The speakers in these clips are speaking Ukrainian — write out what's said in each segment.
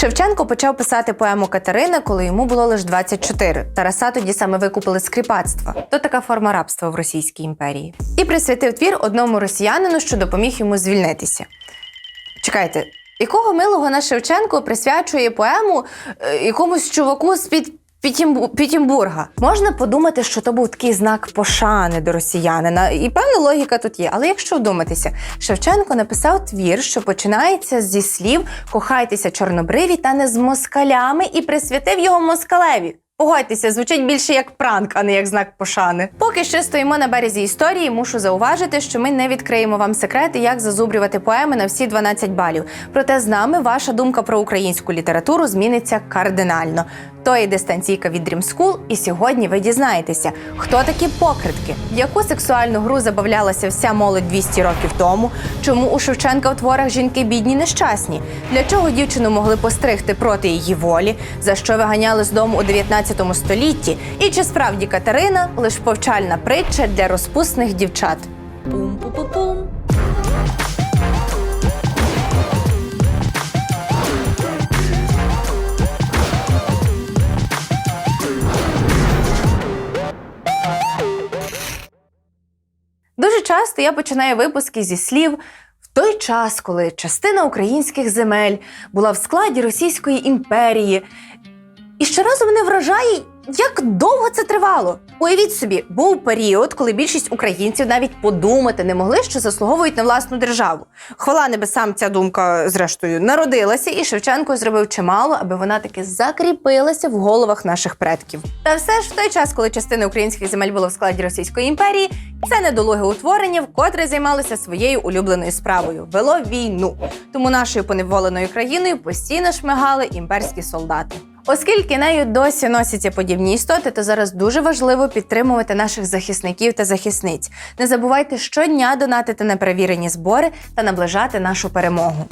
Шевченко почав писати поему Катерина, коли йому було лише 24. Тараса тоді саме викупили з кріпацтва. То така форма рабства в Російській імперії. І присвятив твір одному росіянину, що допоміг йому звільнитися. Чекайте, якого милого наш Шевченко присвячує поему е, якомусь чуваку з під Пітімбу- Пітімбурга. Можна подумати, що то був такий знак пошани до росіянина, і певна логіка тут є. Але якщо вдуматися, Шевченко написав твір, що починається зі слів Кохайтеся чорнобриві та не з москалями, і присвятив його москалеві. Погодьтеся, звучить більше як пранк, а не як знак пошани. Поки ще стоїмо на березі історії, мушу зауважити, що ми не відкриємо вам секрети, як зазубрювати поеми на всі 12 балів. Проте з нами ваша думка про українську літературу зміниться кардинально. То є дистанційка від Dream School, і сьогодні ви дізнаєтеся, хто такі покритки, в яку сексуальну гру забавлялася вся молодь 200 років тому, чому у Шевченка в творах жінки бідні нещасні, для чого дівчину могли постригти проти її волі, за що виганяли з дому у 19 столітті, і чи справді Катерина лиш повчальна притча для розпусних дівчат. Пум-пу-пу-пум. Дуже часто я починаю випуски зі слів в той час, коли частина українських земель була в складі Російської імперії. І щоразу мене вражає, як довго це тривало. Уявіть собі, був період, коли більшість українців навіть подумати не могли, що заслуговують на власну державу. Хвала небесам, ця думка, зрештою, народилася, і Шевченко зробив чимало, аби вона таки закріпилася в головах наших предків. Та все ж в той час, коли частина українських земель була в складі Російської імперії, це недолуге утворення, вкотре займалося своєю улюбленою справою вело війну. Тому нашою поневоленою країною постійно шмигали імперські солдати. Оскільки нею досі носяться подібні істоти, то зараз дуже важливо підтримувати наших захисників та захисниць. Не забувайте щодня донатити на перевірені збори та наближати нашу перемогу.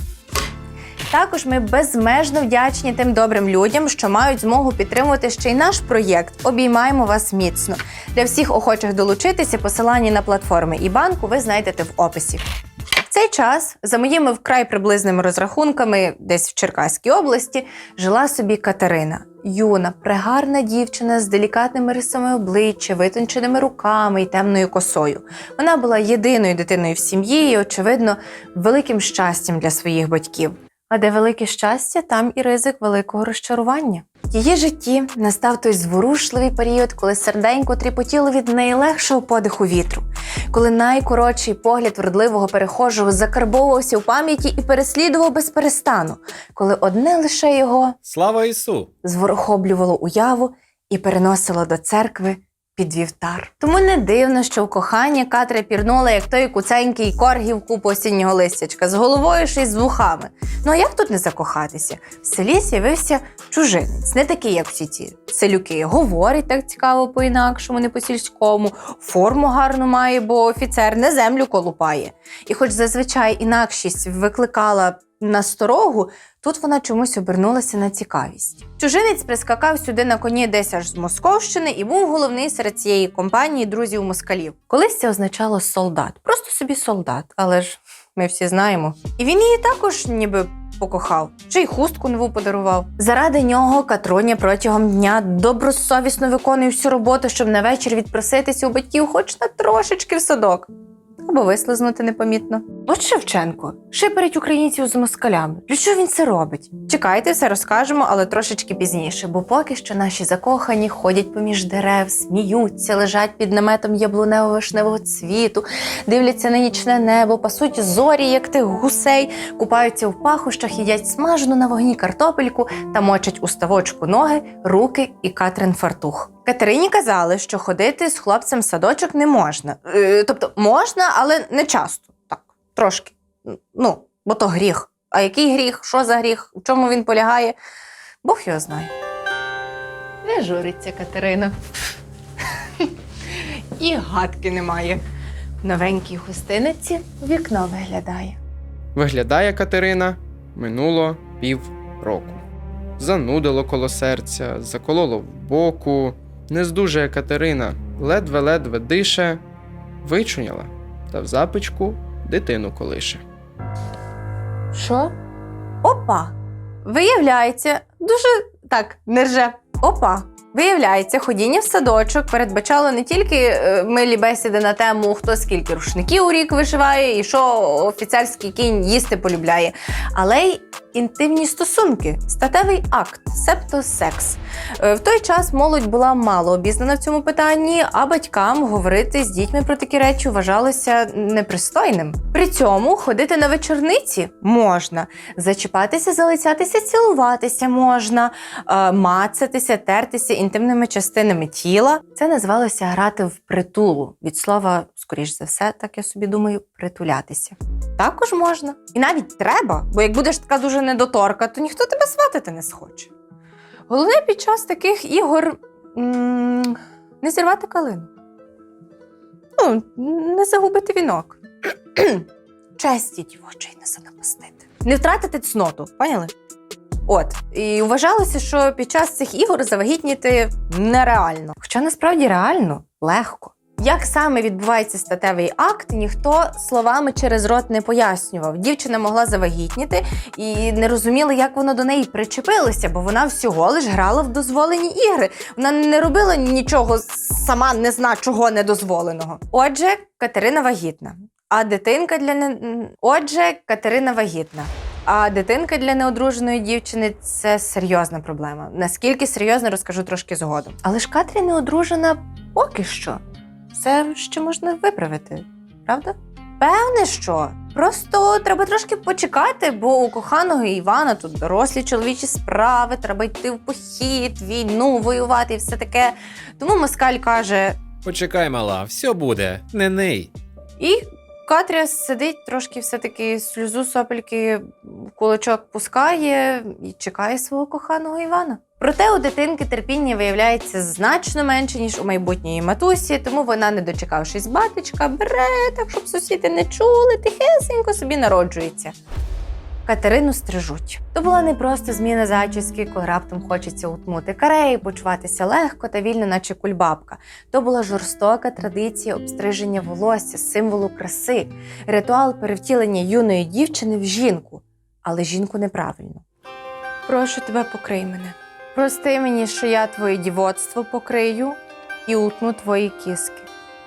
Також ми безмежно вдячні тим добрим людям, що мають змогу підтримувати ще й наш проєкт. Обіймаємо вас міцно. Для всіх охочих долучитися, посилання на платформи і банку ви знайдете в описі. Цей час, за моїми вкрай приблизними розрахунками, десь в Черкаській області, жила собі Катерина. Юна, прегарна дівчина з делікатними рисами обличчя, витонченими руками і темною косою. Вона була єдиною дитиною в сім'ї і, очевидно, великим щастям для своїх батьків. А де велике щастя, там і ризик великого розчарування. В її житті настав той зворушливий період, коли серденько тріпотіло від найлегшого подиху вітру, коли найкоротший погляд вродливого перехожого закарбовувався в пам'яті і переслідував без перестану, коли одне лише його Слава Ісу! зворохоблювало уяву і переносило до церкви під вівтар. Тому не дивно, що в коханні Катря пірнула, як той куценький коргі в купу осіннього листячка, з головою ще й з вухами. Ну а як тут не закохатися? В селі з'явився чужинець, не такий, як всі ці селюки. Говорить так цікаво по-інакшому, не по-сільському, форму гарну має, бо офіцер не землю колупає. І хоч зазвичай інакшість викликала насторогу, тут вона чомусь обернулася на цікавість. Чужинець прискакав сюди на коні десь аж з Московщини і був головний серед цієї компанії друзів москалів. Колись це означало солдат, просто собі солдат, але ж ми всі знаємо. І він її також ніби. Покохав, чи й хустку нову подарував. Заради нього Катруня протягом дня добросовісно виконує всю роботу, щоб на вечір відпроситися у батьків хоч на трошечки в садок або вислизнути непомітно. От Шевченко шиперить українців з москалями. Для чого він це робить? Чекайте, все розкажемо, але трошечки пізніше, бо поки що наші закохані ходять поміж дерев, сміються, лежать під наметом яблунево-вишневого цвіту, дивляться на нічне небо, пасуть зорі, як тих гусей, купаються в пахощах, їдять смажену на вогні картопельку та мочать у ставочку ноги, руки і Катрин фартух. Катерині казали, що ходити з хлопцем в садочок не можна. Е, тобто можна, але не часто. Так, трошки. Ну, бо то гріх. А який гріх? Що за гріх? У чому він полягає? Бог його знає. Не журиться Катерина. І гадки немає. В новенькій хустиниці в вікно виглядає. Виглядає Катерина минуло пів року. Занудило коло серця, закололо в боку. Не здужає Катерина, ледве-ледве дише, вичуняла та в запечку дитину колише. Що? Опа! Виявляється, дуже так, не рже. Опа. Виявляється, ходіння в садочок передбачало не тільки е, милі бесіди на тему, хто скільки рушників у рік вишиває і що офіцерський кінь їсти полюбляє, але й інтимні стосунки, статевий акт, себто секс. Е, В той час молодь була мало обізнана в цьому питанні, а батькам говорити з дітьми про такі речі вважалося непристойним. При цьому ходити на вечорниці можна, зачіпатися, залицятися, цілуватися можна, е, мацатися, тертися інтимними частинами тіла. Це називалося грати в притулу. Від слова, скоріш за все, так я собі думаю, притулятися. Також можна. І навіть треба, бо як будеш така дуже недоторка, то ніхто тебе сватати не схоче. Головне під час таких ігор м- не зірвати калину. Ну, не загубити вінок. Честі дівочої не занапастити. Не втратити цноту, поняли? От, і вважалося, що під час цих ігор завагітніти нереально. Хоча насправді реально легко. Як саме відбувається статевий акт, ніхто словами через рот не пояснював. Дівчина могла завагітніти і не розуміла, як воно до неї причепилося, бо вона всього лиш грала в дозволені ігри. Вона не робила нічого сама не зна чого недозволеного. Отже, Катерина вагітна. А дитинка для не... Отже, Катерина вагітна. А дитинка для неодруженої дівчини це серйозна проблема. Наскільки серйозно, розкажу трошки згодом. Але ж Катрі неодружена поки що. Це ще можна виправити, правда? Певне, що. Просто треба трошки почекати, бо у коханого Івана тут дорослі чоловічі справи, треба йти в похід, війну, воювати і все таке. Тому москаль каже: Почекай, мала, все буде, не ней. і Катря сидить трошки все-таки сльозу сопельки в кулачок пускає і чекає свого коханого Івана. Проте у дитинки терпіння виявляється значно менше, ніж у майбутньої матусі, тому вона, не дочекавшись батечка, бере так, щоб сусіди не чули, тихесенько собі народжується. Катерину стрижуть. То була не просто зміна зачіски, коли раптом хочеться утнути кареї, почуватися легко та вільно, наче кульбабка. То була жорстока традиція обстриження волосся, символу краси, ритуал перевтілення юної дівчини в жінку, але жінку неправильно. Прошу тебе, покрий мене. Прости мені, що я твоє дівоцтво покрию і утну твої кіски.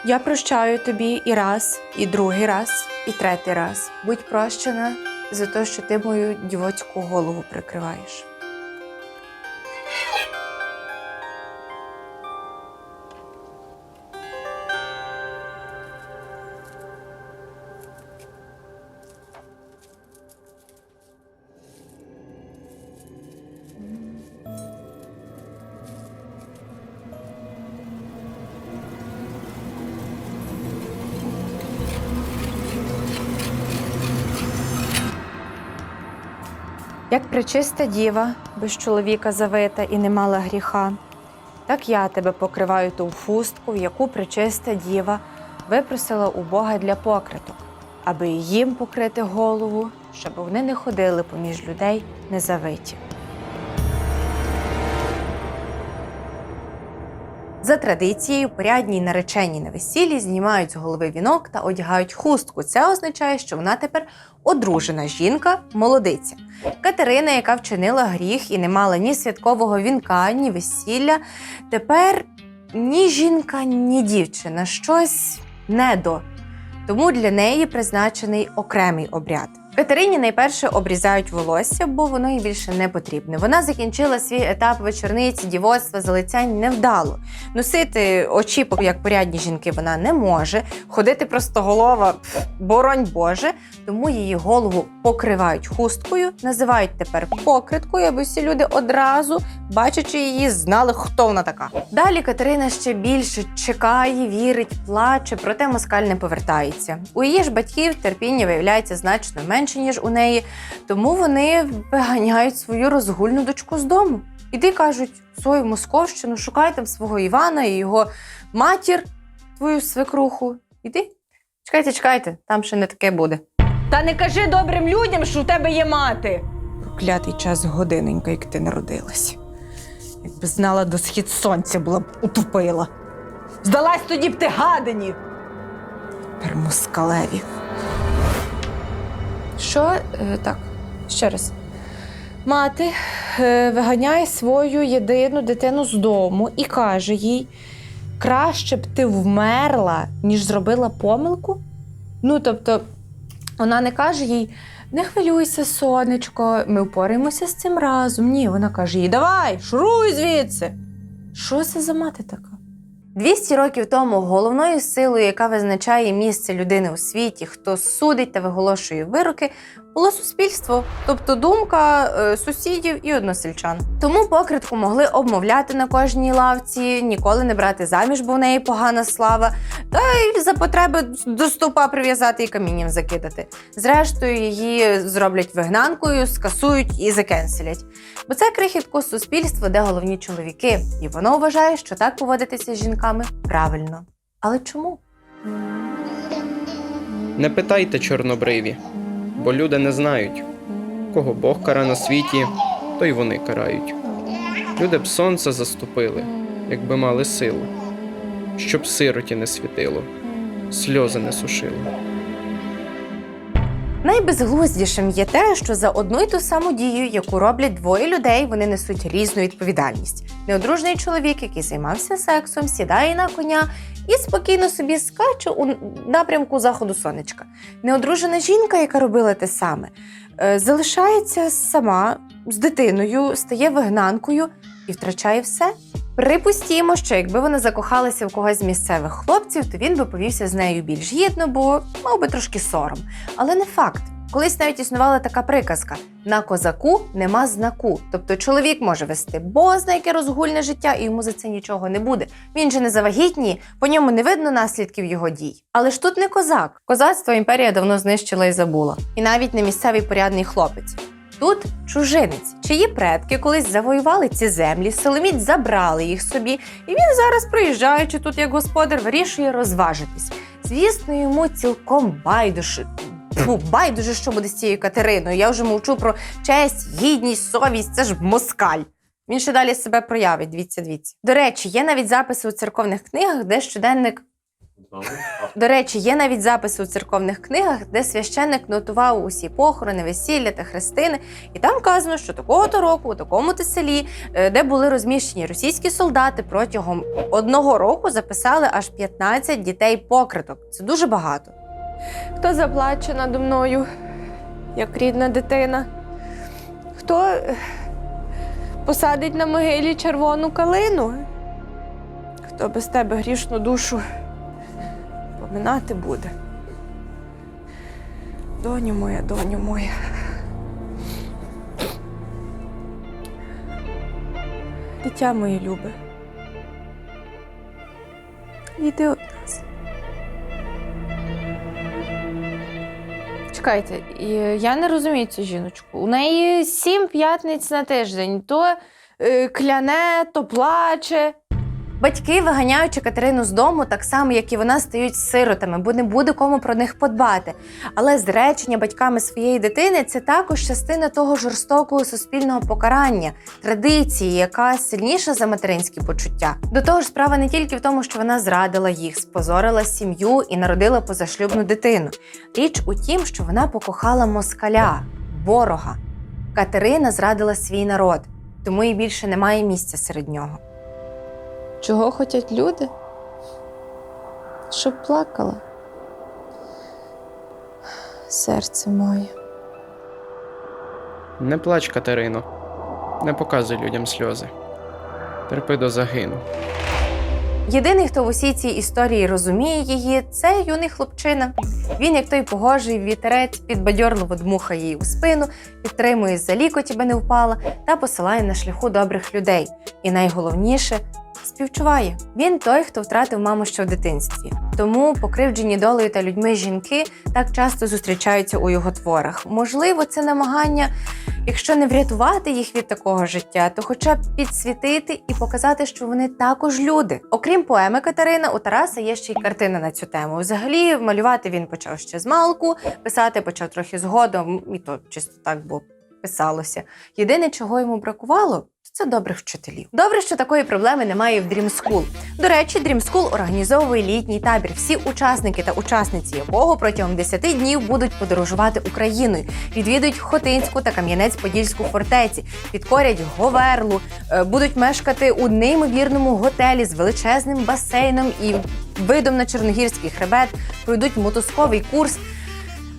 Я прощаю тобі і раз, і другий раз, і третій раз. Будь прощена за те, що ти мою дівоцьку голову прикриваєш. Пречиста діва, без чоловіка завита і не мала гріха, так я тебе покриваю ту фустку, яку пречиста діва випросила у Бога для покриток, аби їм покрити голову, щоб вони не ходили поміж людей незавиті. За традицією, порядні наречені на весіллі знімають з голови вінок та одягають хустку. Це означає, що вона тепер одружена жінка, молодиця. Катерина, яка вчинила гріх і не мала ні святкового вінка, ні весілля, тепер ні жінка, ні дівчина, щось недо. Тому для неї призначений окремий обряд. Катерині найперше обрізають волосся, бо воно їй більше не потрібне. Вона закінчила свій етап вечорниці, дівоцтва, залицянь невдало. Носити очіпок, як порядні жінки, вона не може. Ходити простоголова, пф, боронь Боже. Тому її голову покривають хусткою, називають тепер покриткою, аби всі люди одразу, бачачи її, знали, хто вона така. Далі Катерина ще більше чекає, вірить, плаче, проте москаль не повертається. У її ж батьків терпіння виявляється значно менше, ніж у неї, тому вони виганяють свою розгульну дочку з дому. Іди кажуть, свою московщину, шукай там свого Івана і його матір, твою свекруху. Іди. Чекайте, чекайте, там ще не таке буде. Та не кажи добрим людям, що у тебе є мати. Проклятий час годиненька, як ти народилась. Якби знала до схід сонця була б утопила. Здалась тоді б ти гадині. Тепер москалеві. Що? Е, так, ще раз. Мати е, виганяє свою єдину дитину з дому і каже їй: краще б ти вмерла, ніж зробила помилку. Ну, тобто, вона не каже їй: не хвилюйся, сонечко, ми впораємося з цим разом. Ні, вона каже їй: давай, шуруй звідси. Що це за мати така? 200 років тому головною силою, яка визначає місце людини у світі, хто судить та виголошує вироки, було суспільство, тобто думка е, сусідів і односельчан. Тому покритку могли обмовляти на кожній лавці, ніколи не брати заміж, бо в неї погана слава, та й за потреби до стовпа прив'язати і камінням закидати. Зрештою, її зроблять вигнанкою, скасують і закенселять. Бо це крихітко суспільство, де головні чоловіки, і воно вважає, що так поводитися з жінками правильно. Але чому? Не питайте чорнобриві, бо люди не знають, кого Бог кара на світі, то й вони карають. Люди б сонце заступили, якби мали силу, щоб сироті не світило, сльози не сушило. Найбезглуздішим є те, що за одну й ту саму дію, яку роблять двоє людей, вони несуть різну відповідальність. Неодружний чоловік, який займався сексом, сідає на коня і спокійно собі скаче у напрямку заходу сонечка. Неодружена жінка, яка робила те саме, е, залишається сама з дитиною, стає вигнанкою і втрачає все. Припустімо, що якби вона закохалася в когось з місцевих хлопців, то він би повівся з нею більш гідно, бо мав би трошки сором. Але не факт. Колись навіть існувала така приказка: на козаку нема знаку. Тобто чоловік може вести бозна яке розгульне життя, і йому за це нічого не буде. Він же не завагітніє, по ньому не видно наслідків його дій. Але ж тут не козак. Козацтво імперія давно знищила і забула. І навіть не місцевий порядний хлопець. Тут чужинець, чиї предки колись завоювали ці землі, силоміць забрали їх собі, і він зараз, приїжджаючи тут як господар, вирішує розважитись. Звісно, йому цілком байдуже. Фу, байдуже, що буде з цією Катериною. Я вже мовчу про честь, гідність, совість. Це ж москаль. Він ще далі себе проявить. Дивіться, дивіться. До речі, є навіть записи у церковних книгах, де щоденник до речі, є навіть записи у церковних книгах, де священник нотував усі похорони, весілля та хрестини, і там вказано, що такого-то року, у такому-то селі, е, де були розміщені російські солдати, протягом одного року записали аж 15 дітей покриток. Це дуже багато. Хто заплаче надо мною, як рідна дитина? Хто е, посадить на могилі червону калину? Хто без тебе грішну душу поминати буде? Доню моя, доню моя. Дитя моє любе. Йди от нас. Чекайте, я не розумію цю жіночку. У неї сім п'ятниць на тиждень. То е, кляне, то плаче. Батьки, виганяючи Катерину з дому, так само, як і вона, стають сиротами, бо не буде кому про них подбати. Але зречення батьками своєї дитини це також частина того жорстокого суспільного покарання, традиції, яка сильніша за материнські почуття. До того ж, справа не тільки в тому, що вона зрадила їх, спозорила сім'ю і народила позашлюбну дитину. Річ у тім, що вона покохала москаля, ворога. Катерина зрадила свій народ, тому їй більше немає місця серед нього. Чого хочуть люди? Щоб плакала. Серце моє. Не плач, Катерино, не показуй людям сльози. Терпи до загину. Єдиний, хто в усій цій історії розуміє її, це юний хлопчина. Він, як той погожий вітерець, підбадьорливо дмухає їй у спину, підтримує за лікоть, аби не впала, та посилає на шляху добрих людей. І найголовніше співчуває. Він той, хто втратив маму ще в дитинстві. Тому покривджені долею та людьми жінки так часто зустрічаються у його творах. Можливо, це намагання якщо не врятувати їх від такого життя, то хоча б підсвітити і показати, що вони також люди. Окрім поеми Катерина, у Тараса є ще й картина на цю тему. Взагалі, малювати він почав ще з малку, писати почав трохи згодом, і то чисто так, бо писалося. Єдине, чого йому бракувало, це добрих вчителів. Добре, що такої проблеми немає в Dream School. До речі, Dream School організовує літній табір, всі учасники та учасниці якого протягом 10 днів будуть подорожувати Україною, відвідують Хотинську та Кам'янець-Подільську фортеці, підкорять Говерлу, е, будуть мешкати у неймовірному готелі з величезним басейном і видом на Чорногірський хребет, пройдуть мотузковий курс.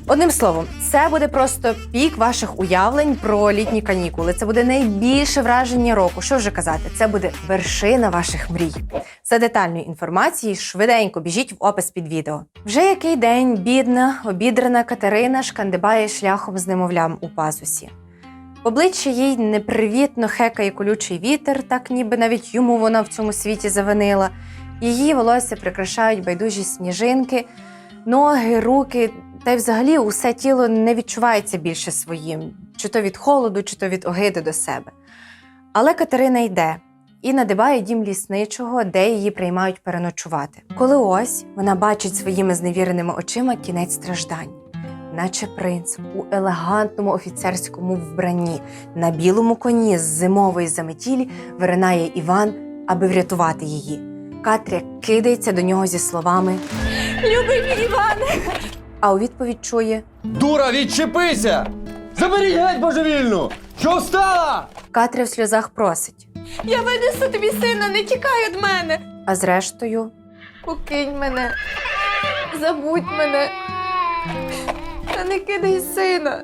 Одним словом, це буде просто пік ваших уявлень про літні канікули. Це буде найбільше враження року. Що вже казати, це буде вершина ваших мрій. За детальною інформацією швиденько біжіть в опис під відео. Вже який день бідна, обідрана Катерина шкандибає шляхом з немовлям у пазусі. Обличчя їй непривітно хекає колючий вітер, так ніби навіть йому вона в цьому світі завинила. Її волосся прикрашають байдужі сніжинки, ноги, руки, та й взагалі усе тіло не відчувається більше своїм, чи то від холоду, чи то від огиди до себе. Але Катерина йде і надибає дім лісничого, де її приймають переночувати. Коли ось вона бачить своїми зневіреними очима кінець страждань, наче принц у елегантному офіцерському вбранні на білому коні з зимової заметілі виринає Іван, аби врятувати її. Катря кидається до нього зі словами Любий мій Іване! А у відповідь чує Дура, відчепися! Заберіть геть божевільну! Що встала? Катря в сльозах просить, Я винесу тобі сина, не тікай від мене! а зрештою Покинь мене, забудь мене. Та не кидай сина.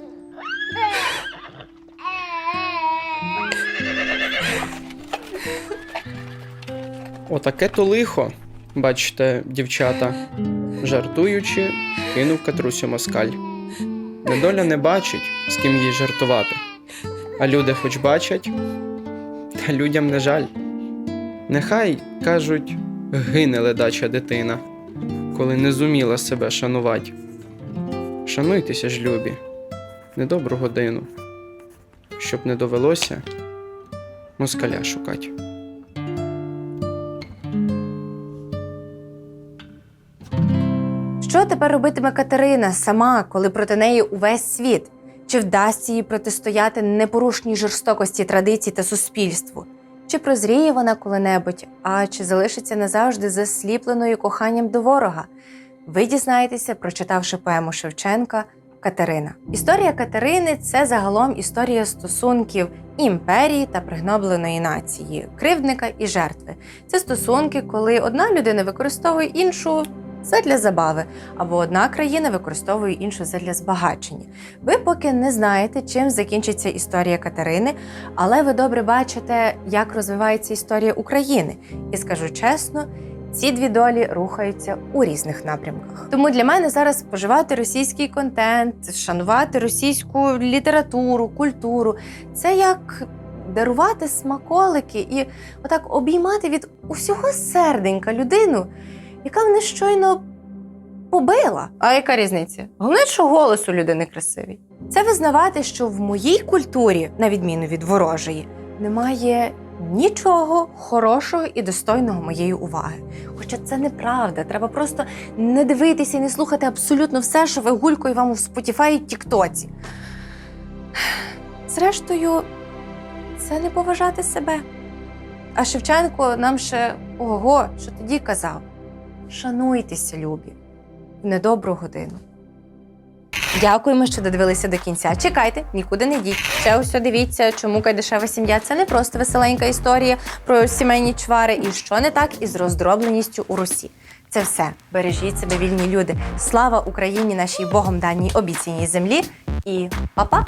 Отаке то лихо, бачите, дівчата, жартуючи, кинув Катрусю москаль. Недоля не бачить, з ким їй жартувати. А люди хоч бачать, та людям не жаль. Нехай, кажуть, гине ледача дитина, коли не зуміла себе шанувати. Шануйтеся ж, любі, недобру годину, щоб не довелося москаля шукать. Тепер робитиме Катерина сама, коли проти неї увесь світ? Чи вдасться їй протистояти непорушній жорстокості традицій та суспільству? Чи прозріє вона коли-небудь, а чи залишиться назавжди засліпленою коханням до ворога? Ви дізнаєтеся, прочитавши поему Шевченка Катерина. Історія Катерини це загалом історія стосунків імперії та пригнобленої нації, кривдника і жертви. Це стосунки, коли одна людина використовує іншу задля забави, або одна країна використовує іншу задля збагачення. Ви поки не знаєте, чим закінчиться історія Катерини, але ви добре бачите, як розвивається історія України. І скажу чесно. Ці дві долі рухаються у різних напрямках. Тому для мене зараз споживати російський контент, шанувати російську літературу, культуру це як дарувати смаколики і отак обіймати від усього серденька людину, яка мене щойно побила. А яка різниця? Головне, що голос у людини красивий. Це визнавати, що в моїй культурі, на відміну від ворожої, немає нічого хорошого і достойного моєї уваги. Хоча це неправда. Треба просто не дивитися і не слухати абсолютно все, що вигулькує вам у Spotify і Тіктоці. Зрештою, це не поважати себе. А Шевченко нам ще ого, що тоді казав: шануйтеся, любі, в недобру годину. Дякуємо, що додивилися до кінця. Чекайте, нікуди не йдіть. Ще ось дивіться, чому кайдешева сім'я це не просто веселенька історія про сімейні чвари і що не так із роздробленістю у Русі. Це все. Бережіть себе, вільні люди. Слава Україні, нашій Богом даній обіцяній землі. І па-па!